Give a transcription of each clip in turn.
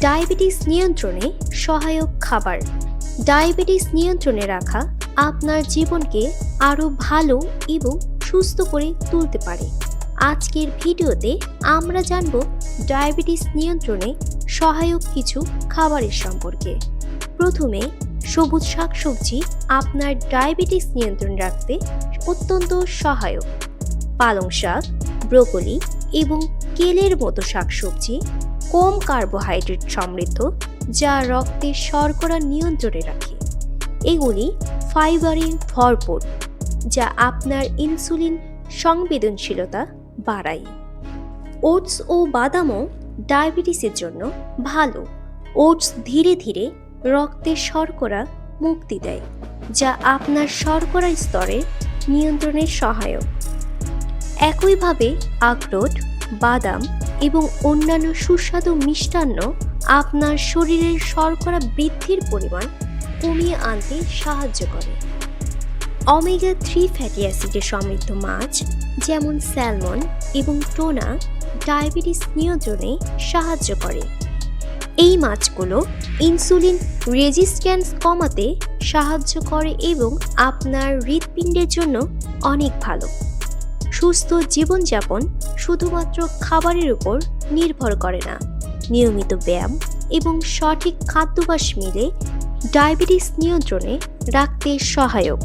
Diabetes নিয়ন্ত্রণে সহায়ক খাবার। ডায়াবেটিস নিয়ন্ত্রণে রাখা আপনার জীবনকে আরও ভালো এবং সুস্থ করে তুলতে পারে। আজকের ভিডিওতে আমরা জানব ডায়াবেটিস নিয়ন্ত্রণে সহায়ক কিছু খাবারের সম্পর্কে। প্রথমে, সবুজ শাকসবজি আপনার ডায়াবেটিস নিয়ন্ত্রণ রাখতে অত্যন্ত সহায়ক। পালং শাক, ব্রোকলি এবং কেলের মতো শাকসবজি কম কার্বোহাইড্রেট সমৃদ্ধ, যা রক্তে শর্করা নিয়ন্ত্রণে রাখে। এগুলি ফাইবারে ভরপুর, যা আপনার ইনসুলিন সংবেদনশীলতা বাড়ায়। ওটস ও বাদামও ডায়াবেটিসের জন্য ভালো। ওটস ধীরে ধীরে রক্তে শর্করা মুক্তি দেয়, যা আপনার শর্করা স্তরে নিয়ন্ত্রণে সহায়ক। একইভাবে আখরোট, বাদাম এবং অন্যান্য সুস্বাদু মিষ্টান্ন আপনার শরীরের শর্করা বৃদ্ধির পরিমাণ কমিয়ে আনতে সাহায্য করে। অমেগা থ্রি ফ্যাটি অ্যাসিডে সমৃদ্ধ মাছ, যেমন স্যালমন এবং টোনা ডায়াবেটিস নিয়ন্ত্রণে সাহায্য করে। এই মাছগুলো ইনসুলিন রেজিস্ট্যান্স কমাতে সাহায্য করে এবং আপনার হৃৎপিণ্ডের জন্য অনেক ভালো। সুস্থ জীবনযাপন শুধুমাত্র খাবারের উপর নির্ভর করে না। নিয়মিত ব্যায়াম এবং সঠিক খাদ্যাভ্যাস মিলে ডায়াবেটিস নিয়ন্ত্রণে রাখতে সহায়ক।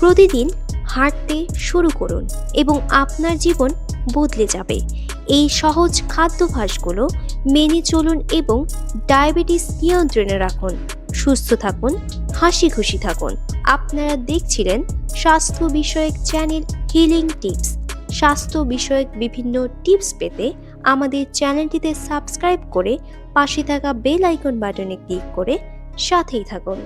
প্রতিদিন হাঁটতে শুরু করুন এবং আপনার জীবন বদলে যাবে। এই সহজ খাদ্যাভ্যাসগুলো মেনে চলুন এবং ডায়াবেটিস নিয়ন্ত্রণে রাখুন। সুস্থ থাকুন, হাসি খুশি থাকুন। আপনারা দেখছিলেন স্বাস্থ্য বিষয়ক চ্যানেল হিলিং টিপস। স্বাস্থ্য বিষয়ক বিভিন্ন টিপস পেতে আমাদের চ্যানেলটিতে সাবস্ক্রাইব করে পাশে থাকা বেল আইকন বাটনে ক্লিক করে সাথেই থাকুন।